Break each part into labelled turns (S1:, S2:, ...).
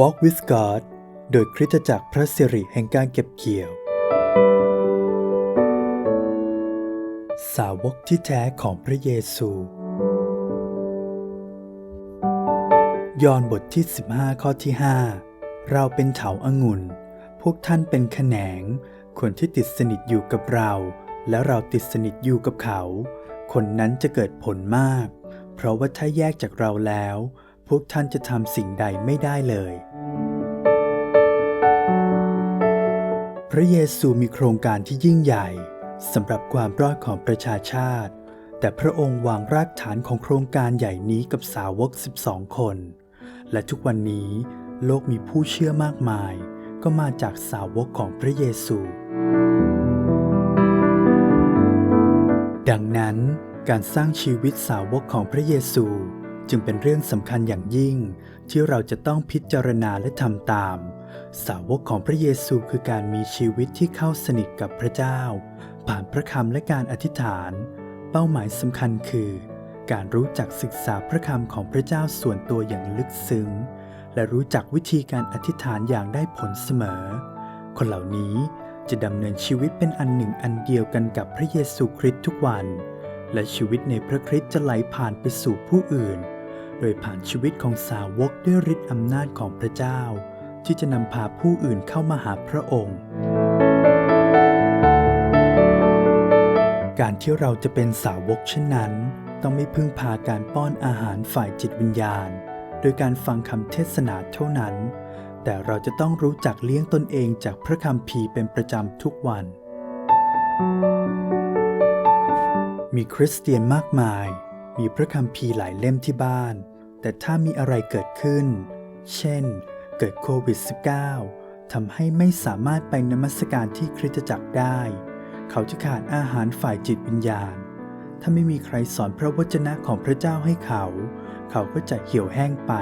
S1: Walk with God โดยคริสตจักรพระสิริแห่งการเก็บเกี่ยว สาวกที่แท้ของพระเยซู ยอห์นบทที่ 15 ข้อที่ 5 เราเป็นเถาอางุ่น พวกท่านเป็นแขนง คนที่ติดสนิทอยู่กับเรา และเราติดสนิทอยู่กับเขา คนนั้นจะเกิดผลมาก เพราะว่าถ้าแยกจากเราแล้ว วกท่านจะทำสิ่งใดไม่ได้เลย พระเยซูมีโครงการที่ยิ่งใหญ่สำหรับความรอดของประชาชาติ แต่พระองค์วางรากฐานของโครงการใหญ่นี้กับสาวก 12 คน และทุกวันนี้โลกมีผู้เชื่อมากมาย ก็มาจากสาวกของพระเยซู ดังนั้นการสร้างชีวิตสาวกของพระเยซู จึงเป็นเรื่องสำคัญอย่างยิ่ง ที่เราจะต้องพิจารณาและทำตาม สาวกของพระเยซูคือการมีชีวิตที่เข้าสนิทกับพระเจ้า ผ่านพระคำและการอธิษฐาน เป้าหมายสำคัญคือ การรู้จักศึกษาพระคำของพระเจ้าส่วนตัวอย่างลึกซึ้ง และรู้จักวิธีการอธิษฐานอย่างได้ผลเสมอ คนเหล่านี้จะดำเนินชีวิตเป็นอันหนึ่งอันเดียวกันกับพระเยซูคริสต์ทุกวัน และชีวิตในพระคริสต์จะไหลผ่านไปสู่ผู้อื่น โดยผ่านชีวิตของสาวกด้วยฤทธิ์อำนาจของพระเจ้า ที่จะนำพาผู้อื่นเข้ามาหาพระองค์ การที่เราจะเป็นสาวกเช่นนั้น ต้องไม่พึ่งพาการป้อนอาหารฝ่ายจิตวิญญาณ โดยการฟังคำเทศนาเท่านั้น แต่เราจะต้องรู้จักเลี้ยงตนเองจากพระคำภีเป็นประจำทุกวัน มีคริสเตียนมากมายมีพระคำภีหลายเล่มที่บ้าน แต่ถ้ามีอะไรเกิดขึ้น เช่น เกิดโควิด -19 ทำให้ไม่สามารถไปนมัสการที่คริสตจักรได้ เขาจะขาดอาหารฝ่ายจิตวิญญาณ ถ้าไม่มีใครสอนพระวจนะของพระเจ้าให้เขา เขาก็จะเหี่ยวแห้งไป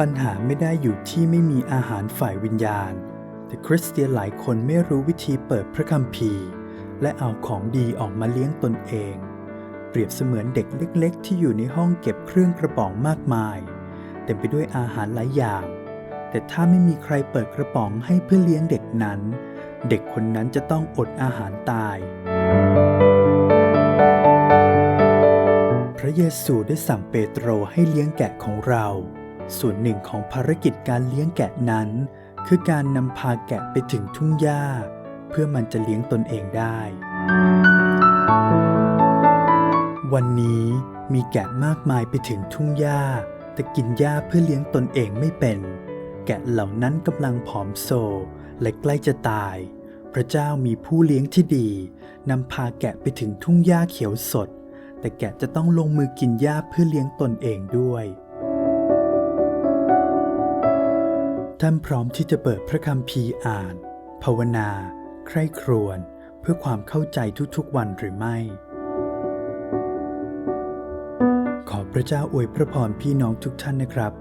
S1: ปัญหาไม่ได้อยู่ที่ไม่มีอาหารฝ่ายวิญญาณ แต่คริสเตียนหลายคนไม่รู้วิธีเปิดพระคัมภีร์ และเอาของดีออกมาเลี้ยงตนเอง รียบเสมือนเด็กเล็ก ๆ ที่อยู่ในห้องเก็บเครื่องกระป๋องมากมาย เต็มไปด้วยอาหารหลายอย่าง แต่ถ้าไม่มีใครเปิดกระป๋องให้เพื่อเลี้ยงเด็กนั้น เด็กคนนั้นจะต้องอดอาหารตาย พระเยซูได้สั่งเปโตรให้เลี้ยงแกะของเรา ส่วนหนึ่งของภารกิจการเลี้ยงแกะนั้น คือการนำพาแกะไปถึงทุ่งหญ้า เพื่อมันจะเลี้ยงตนเองได้ วันนี้มีแกะมากมายไปถึงทุ่งหญ้า แต่กินหญ้าเพื่อเลี้ยงตนเองไม่เป็น แกะเหล่านั้นกำลังผอมโซ และใกล้จะตาย พระเจ้ามีผู้เลี้ยงที่ดีนำพาแกะไปถึงทุ่งหญ้าเขียวสด แต่แกะจะต้องลงมือกินหญ้าเพื่อเลี้ยงตนเองด้วย ท่านพร้อมที่จะเปิดพระคัมภีร์อ่าน ภาวนา ใคร่ครวญเพื่อความเข้าใจทุกๆวันหรือไม่ พระเจ้าอวยพระพรพี่น้องทุกท่านนะครับ